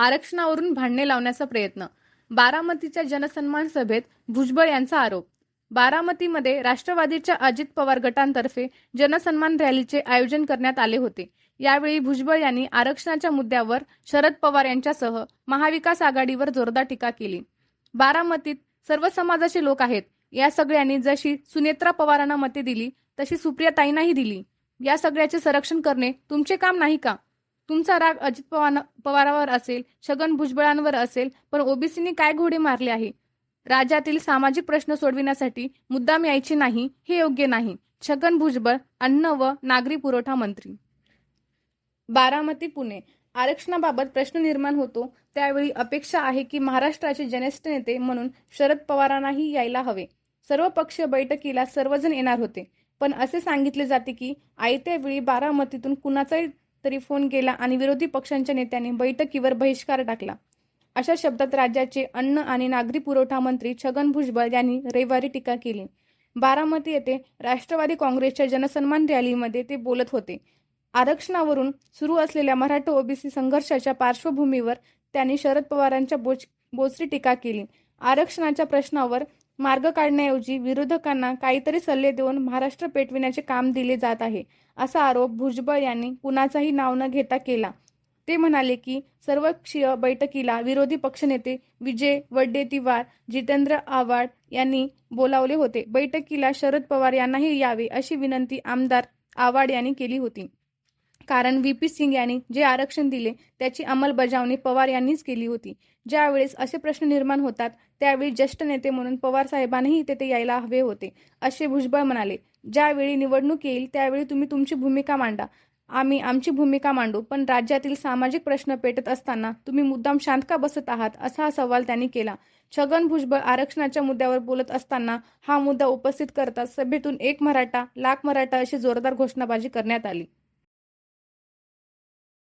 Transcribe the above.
आरक्षणावरून भांडणे लावण्याचा प्रयत्न. बारामतीच्या जनसन्मान सभेत भुजबळ यांचा आरोप. बारामतीमध्ये राष्ट्रवादीच्या अजित पवार गटांतर्फे जनसन्मान रॅलीचे आयोजन करण्यात आले होते. यावेळी भुजबळ यांनी आरक्षणाच्या मुद्द्यावर शरद पवार यांच्यासह महाविकास आघाडीवर जोरदार टीका केली. बारामतीत सर्व समाजाचे लोक आहेत. या सगळ्यांनी जशी सुनेत्रा पवारांना मते दिली तशी सुप्रियाताईंनाही दिली. या सगळ्याचे संरक्षण करणे तुमचे काम नाही का? तुमचा राग अजित पवार पवारांवर असेल छगन भुजबळांवर असेल पण ओबीसीनी काय घोडे मारले आहे? राज्यातील सामाजिक प्रश्न सोडविण्यासाठी मुद्दाम यायचे नाही हे योग्य नाही. छगन भुजबळ अन्न व नागरी पुरवठा मंत्री. बारामती पुणे. आरक्षणाबाबत प्रश्न निर्माण होतो त्यावेळी अपेक्षा आहे की महाराष्ट्राचे ज्येष्ठ नेते म्हणून शरद पवारांनाही यायला हवे. सर्व पक्ष बैठकीला सर्वजण येणार होते. पण असे सांगितले जाते की आयत्या वेळी बारामतीतून कुणाचाही तरी फोन केला आणि विरोधी पक्षांच्या नेत्यांनी बैठकीवर बहिष्कार टाकला. अशा शब्दात राज्याचे अन्न आणि नागरी पुरवठा मंत्री छगन भुजबळ यांनी रविवारी टीका केली. बारामती येथे राष्ट्रवादी काँग्रेसच्या जनसन्मान रॅलीमध्ये ते बोलत होते. आरक्षणावरून सुरू असलेल्या मराठा ओबीसी संघर्षाच्या पार्श्वभूमीवर त्यांनी शरद पवारांच्या बोच बोचरी टीका केली. आरक्षणाच्या प्रश्नावर मार्ग काढण्याऐवजी विरोधकांना काहीतरी सल्ले देऊन महाराष्ट्र पेटविण्याचे काम दिले जात आहे असा आरोप भुजबळ यांनी कुणाचाही नाव न घेता केला. ते म्हणाले की सर्वपक्षीय बैठकीला विरोधी पक्षनेते विजय वडेट्टीवार जितेंद्र आव्हाड यांनी बोलावले होते. बैठकीला शरद पवार यांनाही यावे अशी विनंती आमदार आव्हाड यांनी केली होती. कारण व्ही पी सिंग यांनी जे आरक्षण दिले त्याची अंमलबजावणी पवार यांनीच केली होती. ज्यावेळेस असे प्रश्न निर्माण होतात त्यावेळी ज्येष्ठ नेते म्हणून पवार साहेबांनीही तेथे यायला हवे होते असे भुजबळ म्हणाले. ज्यावेळी निवडणूक येईल त्यावेळी तुम्ही तुमची भूमिका मांडा. आम्ही आमची भूमिका मांडू पण राज्यातील सामाजिक प्रश्न पेटत असताना तुम्ही मुद्दाम शांत का बसत आहात असा हा सवाल त्यांनी केला. छगन भुजबळ आरक्षणाच्या मुद्द्यावर बोलत असताना हा मुद्दा उपस्थित करताच सभेतून एक मराठा लाख मराठा अशी जोरदार घोषणाबाजी करण्यात आली.